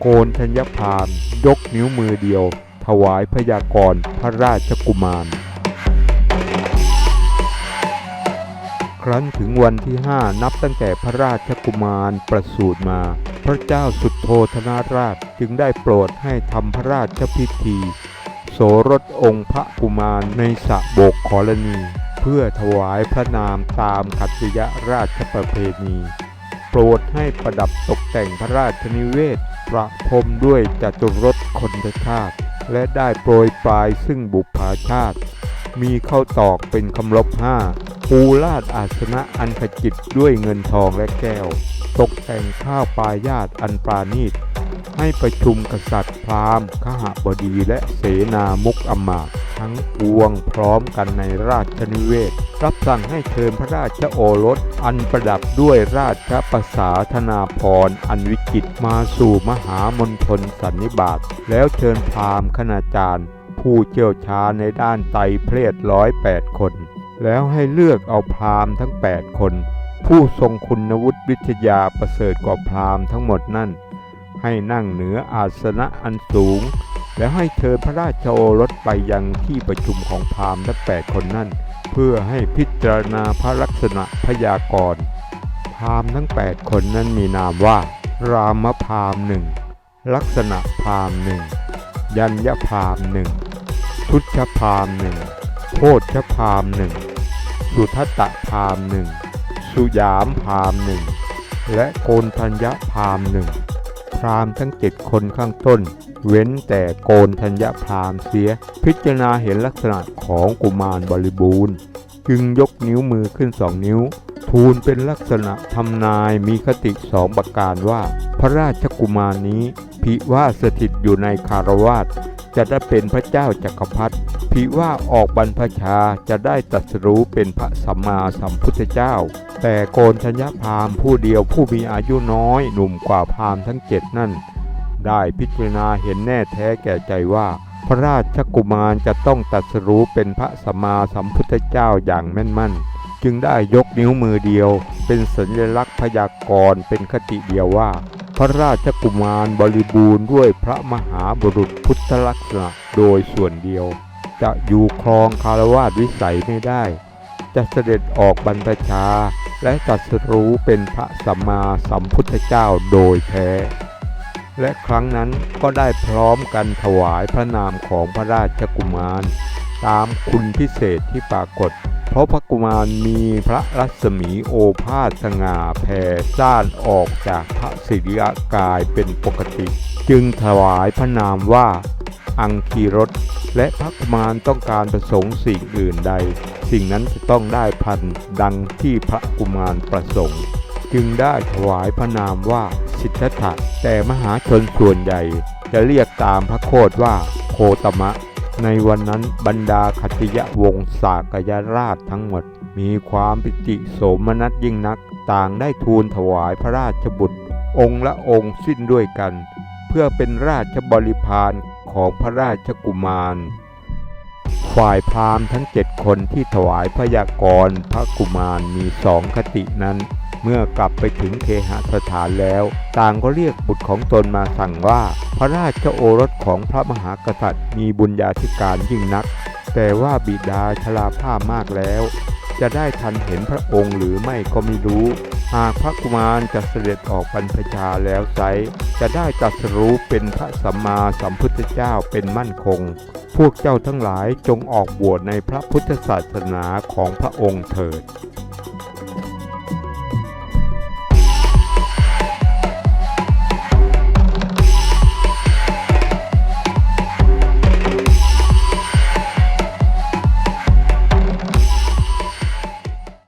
โกนธัญพามยกนิ้วมือเดียว ถวายพยากรพระราชกุมาร ครั้นถึงวันที่ห้านับตั้งแต่พระราชกุมารประสูติมา พระเจ้าสุดโทธนาราชจึงได้โปรดให้ทำพระราชพิธี โสรสองค์พระกุมารในสระโบกขรณี เพื่อถวายพระนามตามขัตติยราชประเพณี รดให้ประดับตกแต่งพระราชนิเวศ ประพรมด้วยจัตุรสคนชาติ และได้โปรยปลายซึ่งบุพาชาติ มีเข้าตอกเป็นคำลบห้าปูลาดอาสนะอันขจิตด้วยเงินทองและแก้ว ตกแต่งข้าวปลายาตอันปราณีต ให้ประชุมกษัตริย์พราหมณ์ขหบดีและเสนามุกอมาตย์ ทั้งปวงพร้อมกันในราชนิเวศ รับสั่งให้เชิญพระราชโอรส อันประดับด้วยราชประสาธนาพรอันวิจิตรมาสู่มหามณฑลสันนิบาตแล้วเชิญพราหมณ์คณาจารย์ ผู้เชี่ยวชาญในด้านไตรเพลศร้อยแปดคน แล้วให้เลือกเอาพราหมณ์ทั้ง 8 คน ผู้ทรงคุณวุฒิวิทยาประเสริฐกว่าพราหมณ์ทั้งหมดนั่นให้นั่งเหนืออาสนะอันสูง แล้วให้เชิญพระราชโอรสไปยังที่ประชุมของพราหมณ์ทั้งแปดคนนั่น เพื่อให้พิจารณาพระลักษณะพยากรณ์พราหมณ์ทั้ง 8 คนนั้นมีนามว่า รามพราหมณ์หนึ่งลักษณะพราหมณ์หนึ่งยัญญพราหมณ์หนึ่งทุชพราหมณ์หนึ่งโพชพราหมณ์หนึ่งสุทัตตพราหมณ์หนึ่งสุยามพราหมณ์หนึ่งและโกนทัญญพราหมณ์หนึ่งพราหมณ์ทั้งเจ็ดคนข้างต้น เว้นแต่โกนธัญญพราหมเสีย พิจารณาเห็นลักษณะของกุมารบริบูรณ์ จึงยกนิ้วมือขึ้นสองนิ้ว ทูลเป็นลักษณะทำนายมีคติสองประการว่า พระราชกุมารนี้พิว่าสถิตอยู่ในคารวาสจะได้เป็นพระเจ้าจักรพรรดิพิว่าออกบรรพชาจะได้ตรัสรู้เป็นพระสัมมาสัมพุทธเจ้า แต่โกนธัญญพราหมผู้เดียวผู้มีอายุน้อยหนุ่มกว่าพราหมทั้งเจ็ดนั่น ได้พิจารณาเห็นแน่แท้แก่ใจว่า พระราชกุมารจะต้องตรัสรู้เป็นพระสัมมาสัมพุทธเจ้าอย่างแม่นมั่น จึงได้ยกนิ้วมือเดียว เป็นสัญลักษณ์พยากรณ์เป็นคติเดียวว่า พระราชกุมารบริบูรณ์ด้วยพระมหาบุรุษพุทธลักษณะโดยส่วนเดียว จะอยู่ครองคารวาสวิสัยไม่ได้ จะเสด็จออกบรรพชาและตรัสรู้เป็นพระสัมมาสัมพุทธเจ้าโดยแท้ และครั้งนั้นก็ได้พร้อมกันถวายพระนามของพระราชกุมาร ตามคุณพิเศษที่ปรากฏ เพราะพระกุมารมีพระรัศมีโอภาสสง่าแผ่ซ่านออกจากพระศิริยกายเป็นปกติ จึงถวายพระนามว่าอังคีรสและพระกุมารต้องการประสงค์สิ่งอื่นใด สิ่งนั้นจะต้องได้พันดังที่พระกุมารประสงค์ จึงได้ถวายพระนามว่า สิทธัตถะแต่มหาชนส่วนใหญ่จะเรียกตามพระโคดว่าโคตมะ ในวันนั้นบรรดาคติยวงศากยราชทั้งหมด มีความปิติโสมนัสยิ่งนัก ต่างได้ทูลถวายพระราชบุตร องค์ละองค์สิ้นด้วยกัน เพื่อเป็นราชบริพารของพระราชกุมาร ฝ่ายพราหมณ์ทั้งเจ็ดคนที่ถวายพยากรพระกุมารมีสองคตินั้น เมื่อกลับไปถึงเคหสถานแล้ว ต่างก็เรียกบุตรของตนมาสั่งว่า พระราชโอรสของพระมหากษัตริย์ มีบุญญาธิการยิ่งนัก แต่ว่าบิดาชราภาพมากแล้ว จะได้ทันเห็นพระองค์หรือไม่ก็ไม่รู้ หากพระกุมารจะเสด็จออกบรรพชาแล้วไซจะได้ตรัสรู้เป็นพระสัมมาสัมพุทธเจ้าเป็นมั่นคง พวกเจ้าทั้งหลายจงออกบวชในพระพุทธศาสนาของพระองค์เถิด